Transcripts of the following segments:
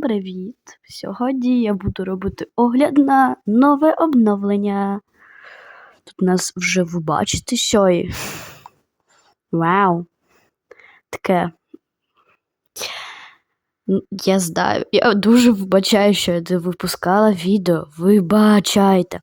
Привіт! Сьогодні я буду робити огляд на нове обновлення. Тут нас вже ви бачите що. Вау! Таке. Я знаю, я дуже вибачаю, що я випускала відео. Вибачайте.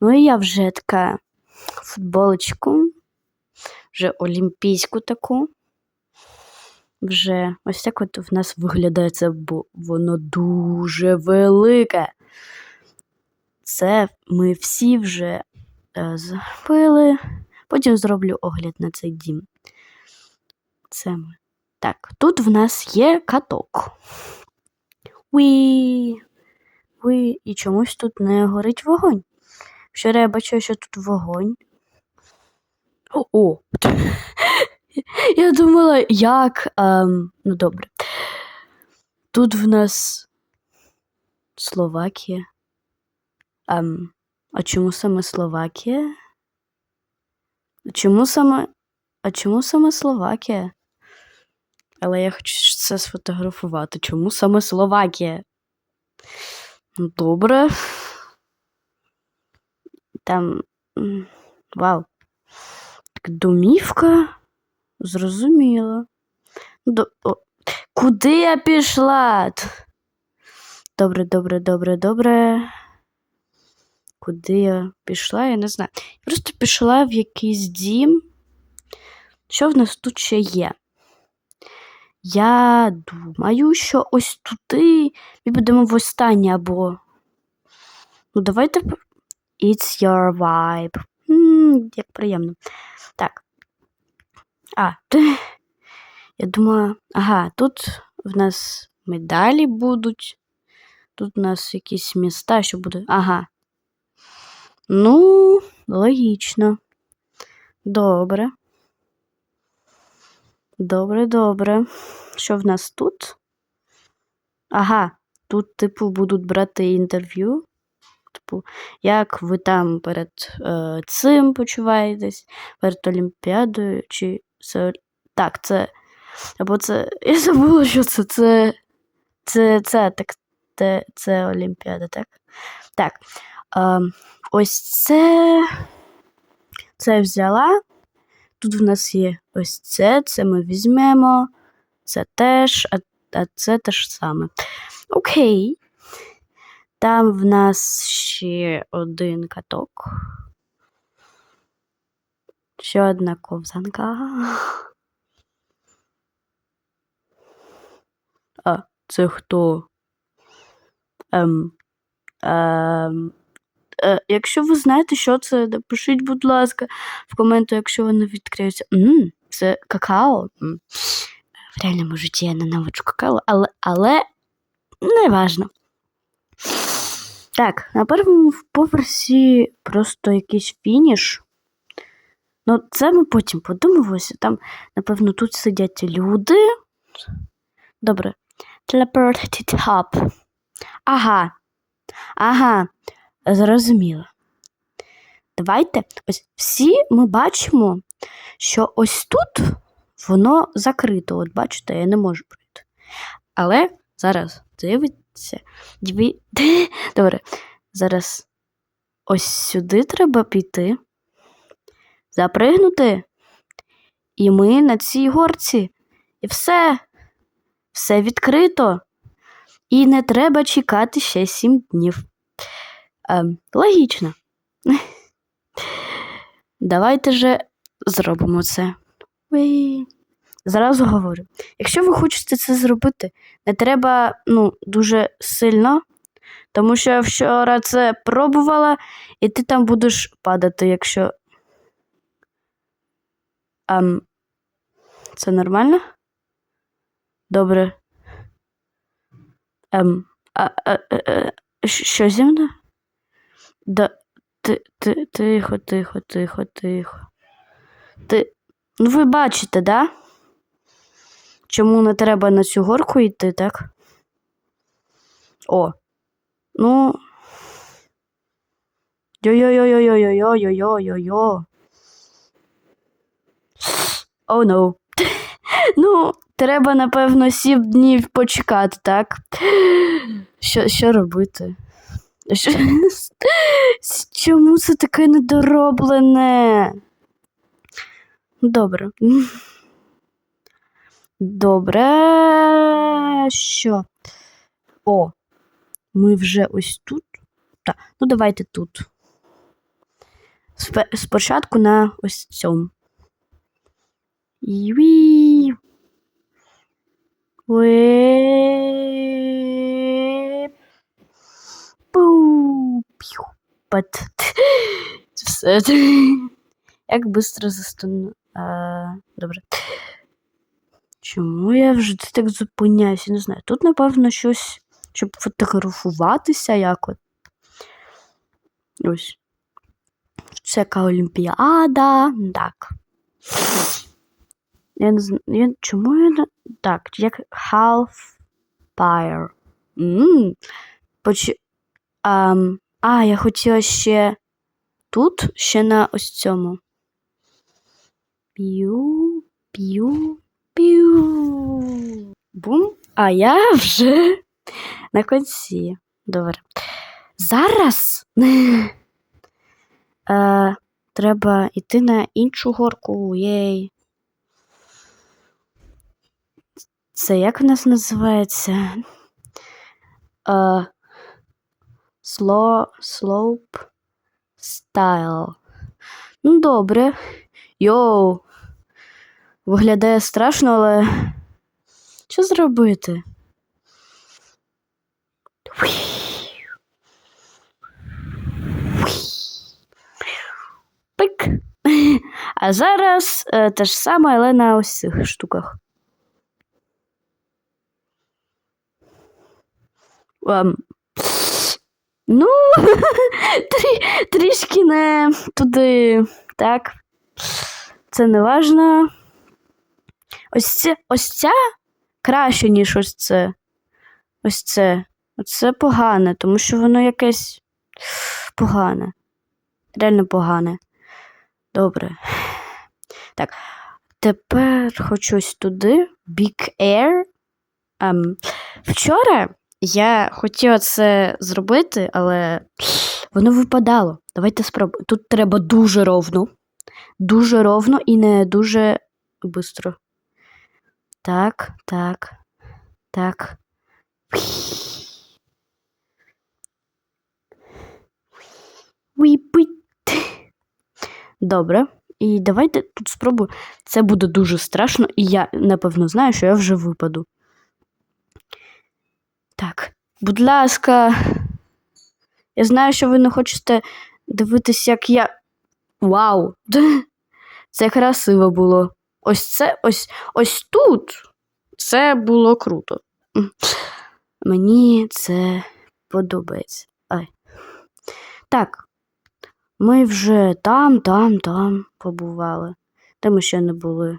Ну і я вже така футболочку, вже олімпійську таку. Вже ось так от в нас виглядає це, бо воно дуже велике. Це ми всі вже е, зробили. Потім зроблю огляд на цей дім. Це ми. Так, тут в нас є каток. Уі. Уі. І чомусь тут не горить вогонь. Вчора я бачила, що тут вогонь. О! о. Я думала, як. Ем, ну добре. Тут в нас Словакія. Ем, а чому саме Словакія? Чому саме. А чому саме Словакія? Але я хочу це сфотографувати. Чому саме Словакія? Ну, Добре. Там. Вау. Так, домівка. Зрозуміло. До... О, Куди я пішла? Добре, добре, добре, добре. Куди я пішла, я не знаю. Просто пішла в якийсь дім. Що в нас тут ще є? Я думаю, що ось туди ми будемо в останнє або. Ну, давайте. It's your vibe. М, як приємно. Так. А, я думаю, ага, тут в нас медалі будуть. Тут у нас якісь міста, що буде. Ага. Ну, логічно. Добре. Добре, добре. Що в нас тут? Ага, тут, типу, будуть брати інтерв'ю. Типу, як ви там перед е, цим почуваєтесь, перед Олімпіадою, чи це. Так, це. Або це. Я забула, що це. Це. Це, це так. Це, це Олімпіада, так? Так. Е, ось це. Це взяла. Тут в нас є ось це, це ми візьмемо. Це теж, а, а це теж саме. Окей. Там в нас ще один каток. Ще одна ковзанка. А, це хто? Ем, ем, е, якщо ви знаєте, що це, напишіть, будь ласка, в коменту, якщо вони відкриються. Мм, це какао. В реальному житті я ненавиджу какао, але, але не важно. Так, на першому поверсі просто якийсь фініш. Ну, це ми потім подумаємося. Там, напевно, тут сидять люди. Добре. Teleported top. Ага. Ага. Зрозуміло. Давайте. Ось всі ми бачимо, що ось тут воно закрито. От бачите, я не можу пройти. Але зараз дивіться. Диві... Добре. Зараз ось сюди треба піти, запригнути. І ми на цій горці. І все. Все відкрито. І не треба чекати ще сім днів. Ем, логічно. Давайте же зробимо це. Зразу говорю. Якщо ви хочете це зробити, не треба ну, дуже сильно, тому що я вчора це пробувала, і ти там будеш падати, якщо. Ем, це нормально? Добре. Ем, а, а, а, а, що зі мною? Да, ти, ти, тихо, тихо, тихо, тихо. Ти. Ну, ви бачите, да? Чому не треба на цю горку йти, так? О. Ну. Йо-йо-йо-йо-йо-йо-йо-йо-йо-йо. О, oh, no. ну, треба, напевно, сім днів почекати, так? Що, що робити? Чому це таке недороблене? Добре. Добре. Що? О, ми вже ось тут. Так, ну давайте тут. Спочатку на ось цьому. Юі. Все. Як швидко застану. Добре. Чому я вже так зупиняюся? Не знаю. Тут, напевно, щось, щоб фотографуватися як от. Ось. Це яка Олімпіада. Так. Я не знаю. Чому я не. Так, як Half Fire. Ммм. Поч... Ам... А, я хотіла ще тут, ще на ось цьому. П'ю, п'ю, п'ю. Бум. А я вже на кінці. Добре. Зараз е, треба йти на іншу горку. Єй. Це як в нас називається? Е, slow, style. Ну, добре. Йоу. Виглядає страшно, але що зробити? Пик. А зараз е, те ж саме, але на цих штуках. Ем, ну, трі, трішки не туди. Так. Це не важно. Ось це, ось ця краще, ніж ось це. Ось це. Оце погане, тому що воно якесь погане. Реально погане. Добре. Так. Тепер хочу туди. Big Air. Ем, вчора я хотіла це зробити, але воно випадало. Давайте спробуємо. Тут треба дуже ровно. Дуже ровно і не дуже швидко. Так, так, так. Добре. І давайте тут спробую. Це буде дуже страшно, і я напевно знаю, що я вже випаду. Будь ласка. Я знаю, що ви не хочете дивитися, як я. Вау! Це красиво було. Ось це ось ось тут. Це було круто. Мені це подобається. Ай. Так. Ми вже там, там, там побували. Де ми ще не були.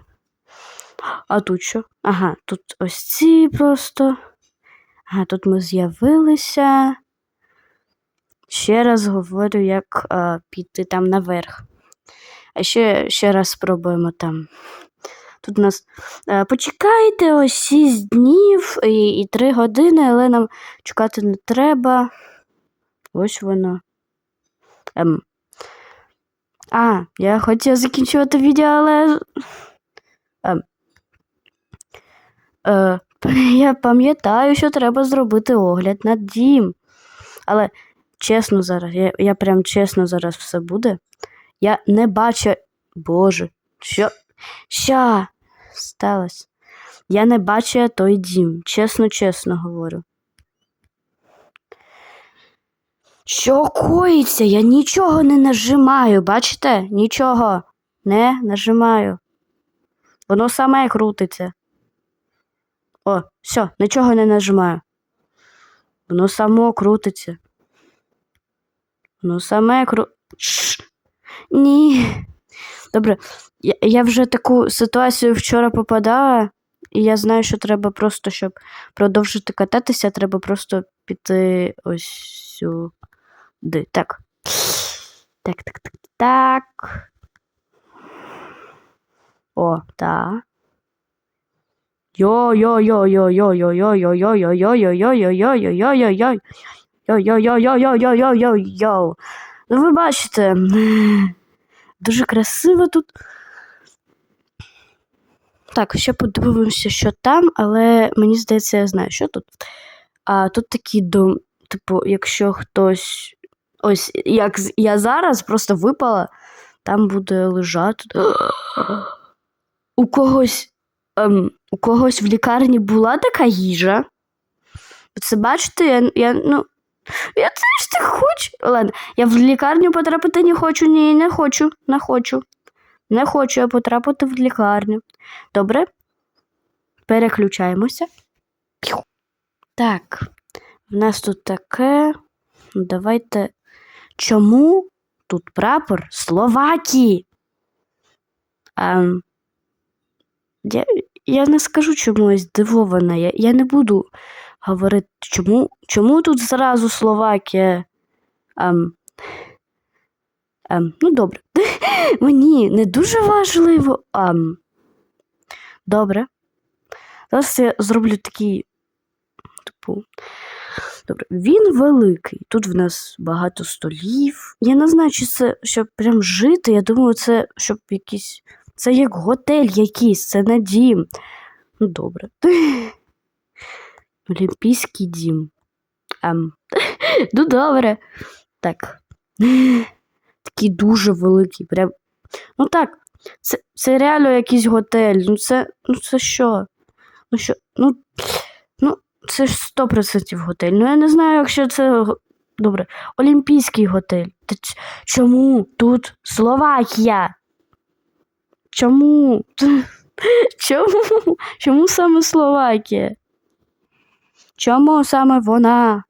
А тут що? Ага, тут ось ці просто. Ага, тут ми з'явилися. Ще раз говорю, як а, піти там наверх. А ще, ще раз спробуємо там. Тут у нас е, почекайте ось 6 днів і, і 3 години, але нам чекати не треба. Ось воно. Ем. А, я хотіла закінчувати відео, але. Ем. Е, я пам'ятаю, що треба зробити огляд на дім. Але чесно зараз, я, я прям чесно зараз все буде. Я не бачу. Боже, що? Що сталося? Я не бачу той дім. Чесно, чесно говорю. Що коїться? Я нічого не нажимаю, бачите? Нічого не нажимаю. Воно саме крутиться. О, все, нічого не нажимаю. Воно само крутиться. Воно саме кру. Шш. Ні. Добре, я, я вже таку ситуацію вчора попадала, і я знаю, що треба просто, щоб продовжити кататися, треба просто піти ось сюди. Так. Так, так, так, так. О, так. Йо ем, у когось в лікарні була така їжа. Це бачите, я я, ну, я теж так хочу. Ладно, Я в лікарню потрапити не хочу, ні, не хочу, не хочу. Не хочу я потрапити в лікарню. Добре? Переключаємося. Так, в нас тут таке. Ну, давайте. Чому тут прапор Словакії? Ем, я, я не скажу чомусь здивована. Я, я не буду говорити, чому, чому тут зразу Словакія? Ем, ем, ну, добре. Мені не дуже важливо. Ем, добре. Зараз я зроблю такий, типу. Добре, він великий. Тут в нас багато столів. Я не знаю, чи це щоб прям жити. Я думаю, це щоб якийсь. Це як готель якийсь, це не дім. Ну, добре. Олімпійський дім. Ем. Ну, добре. Так. Такий дуже великий. Прям. Ну так, це, це реально якийсь готель. Ну це. Ну це що? Ну що? Ну, ну це ж 100% готель. Ну я не знаю, якщо це. Добре, Олімпійський готель. Чому тут Словакія? Чому? Чому? Чому саме Словакія? Чому саме вона?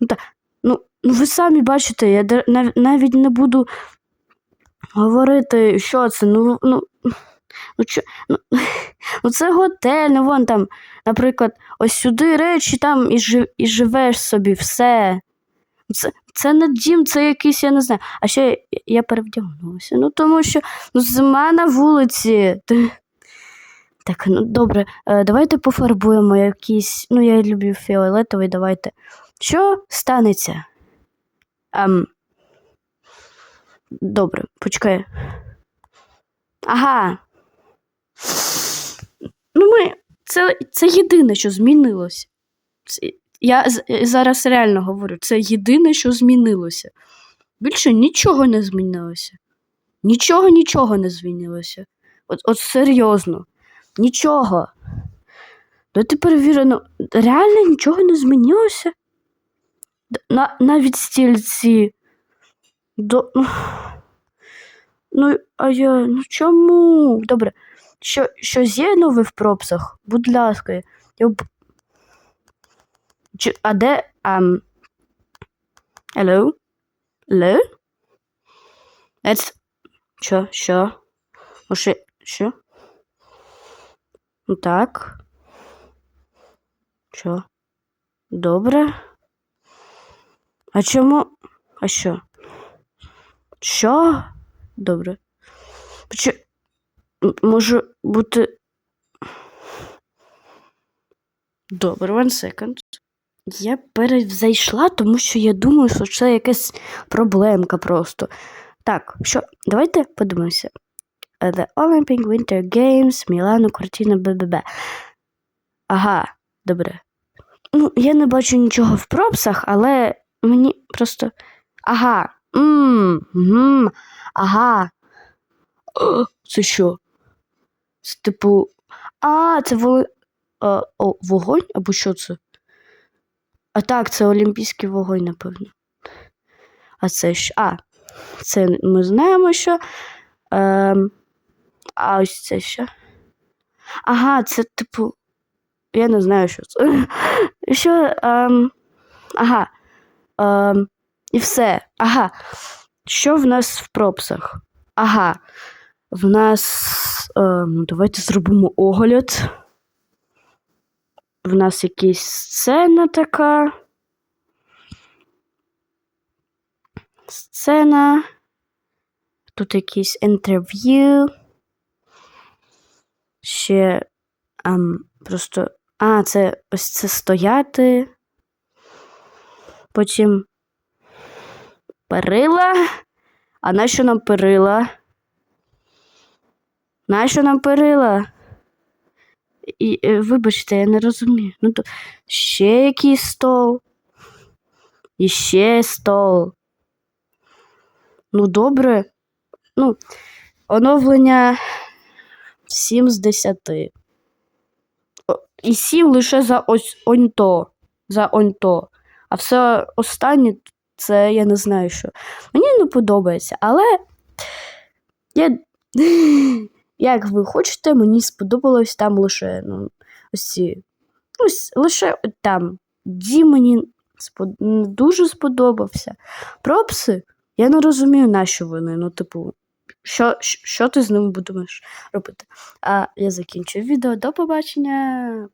Ну, та, ну, ну ви самі бачите, я нав- навіть не буду говорити, що це. Ну, ну, ну, чо, ну, ну це готель, ну вон там, наприклад, ось сюди речі там і, жи, і живеш собі, все. Це, це не дім, це якийсь, я не знаю. А ще я, я перевдягнулася. Ну, тому що ну, зима на вулиці. Так, ну добре, е, давайте пофарбуємо якийсь. Ну, я люблю фіолетовий, давайте. Що станеться? Ем... Добре, почекай. Ага. Ну, ми. Це, це єдине, що змінилося. Я е, зараз реально говорю, це єдине, що змінилося. Більше нічого не змінилося. Нічого, нічого не змінилося. От, от серйозно. Нічого. Давайте перевірено, реально нічого не змінилося? На, навіть стільці. До... ну, Ну, а я. Ну чому? Добре. Що, щось є нове в пропсах? Будь ласка. Я... б- а де. Um... Hello? Hello? It's... Що? Що? Може, що? Ну, Так. Що? Добре. А чому? А що? Що? Добре. Чи... Може бути. Добре, one second. Я перезайшла, тому що я думаю, що це якась проблемка просто. Так, що, давайте подивимося. Е, The Olympic Winter Games, Мілану, Кортіна, БББ. Ага, добре. Ну, я не бачу нічого в пропсах, але мені просто. Ага. Мм, мм, ага. О, це що? Це типу. А, це воли... о, вогонь або що це? А так, це олімпійський вогонь, напевно. А це що? А, це ми знаємо, що. Ем, а ось це що? Ага, це типу. Я не знаю, що це. Що. Ем, ага. Ем, і все. Ага. Що в нас в пропсах? Ага. В нас. Ну, давайте зробимо огляд. В нас якась сцена така. Сцена. Тут якийсь інтерв'ю. Ще ем, Просто. А, це ось це стояти. Потім перила. А нащо нам перила? Нащо нам перила? І, е, вибачте, я не розумію. Ну, то ще якийсь стол. І ще стол. Ну, добре. Ну, оновлення 7 з 10. І 7 лише за ось оньто. За оньто. А все останнє це я не знаю що. Мені не подобається, але я. Як ви хочете, мені сподобалось там лише ну, ось ці. Ось лише там. Ді мені спод... дуже сподобався. Пропси, я не розумію, на вони. Ну, типу, що, що ти з ними будеш робити? А я закінчую відео. До побачення.